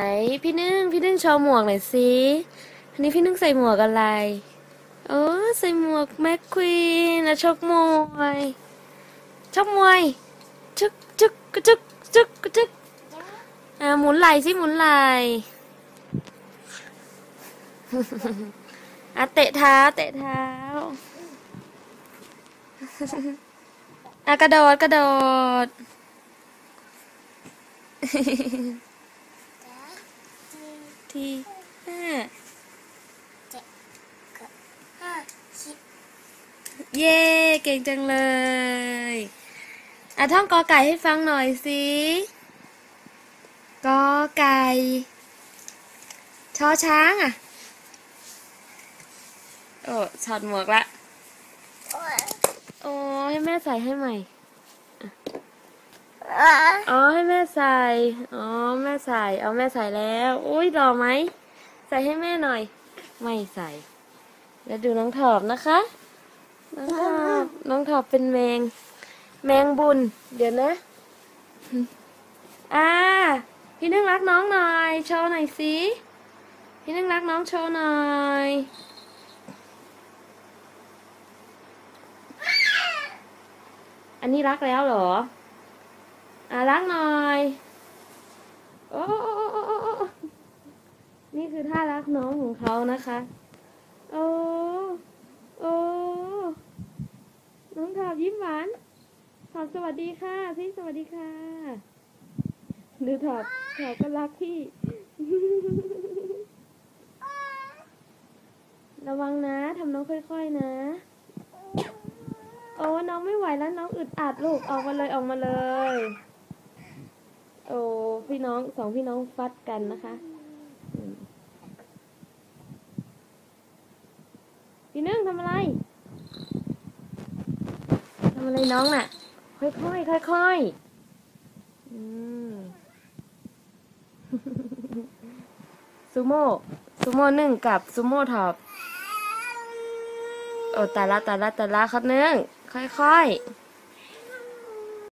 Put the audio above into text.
ไหนพี่นึ่งพี่นึ่งโชว์หมวกหน่อยสิอันนี้พี่นึ่งใส่หมวกอะไรโอ้ใส่หมวกแม็กควีนนะชกมวยชกมวยจึกจึกกระจึกจึกกระจึกอ่าหมุนไหล่สิหมุนไหล่อะเตะเท้าเตะเท้าอะกระโดดกระโดด ทีห้าห้าสิบเย้เก่งจังเลยอะท่องกอไก่ให้ฟังหน่อยสิกอไก่ชอช้างอะโอ้ถอดหมวกละ โอ้ยโอ้ให้แม่ใส่ให้ใหม่ อ๋อให้แม่ใส่ อ๋อแม่ใส่ เอาแม่ใส่แล้วอุ้ยหล่อไหม ใส่ให้แม่หน่อย ไม่ใส่ แล้วดูน้องถอบนะคะ น้องถอบน้องถอบเป็นแมง แมงบุญ เดี๋ยวนะ อ่า พี่นึ่งรักน้องหน่อย โชว์หน่อยสิ พี่นึ่งรักน้องโชว์หน่อยอันนี้รักแล้วเหรอ อะรักหน่อยโอ้โอ้โอ้โอ้โอ้โอ้นี่คือท่ารักน้องของเขานะคะ โอ้ โอ้ น้องถอบยิ้มหวานถอบสวัสดีค่ะพี่สวัสดีค่ะ ดูถอบถอบก็รักพี่ ระวังนะทำน้องค่อยๆนะ โอ้ น้องไม่ไหวแล้วน้องอึดอัดลูกออกมาเลยออกมาเลย โอ้พี่น้องสองพี่น้องฟัดกันนะคะพี่นึ่งทำอะไรทำอะไรน้องน่ะ ค่อยๆค่อยๆอืมซูโม่ซูโม่หนึ่งกับซูโม่ท็อปโอ้ตาละตาละตาละครับเนื่องค่อย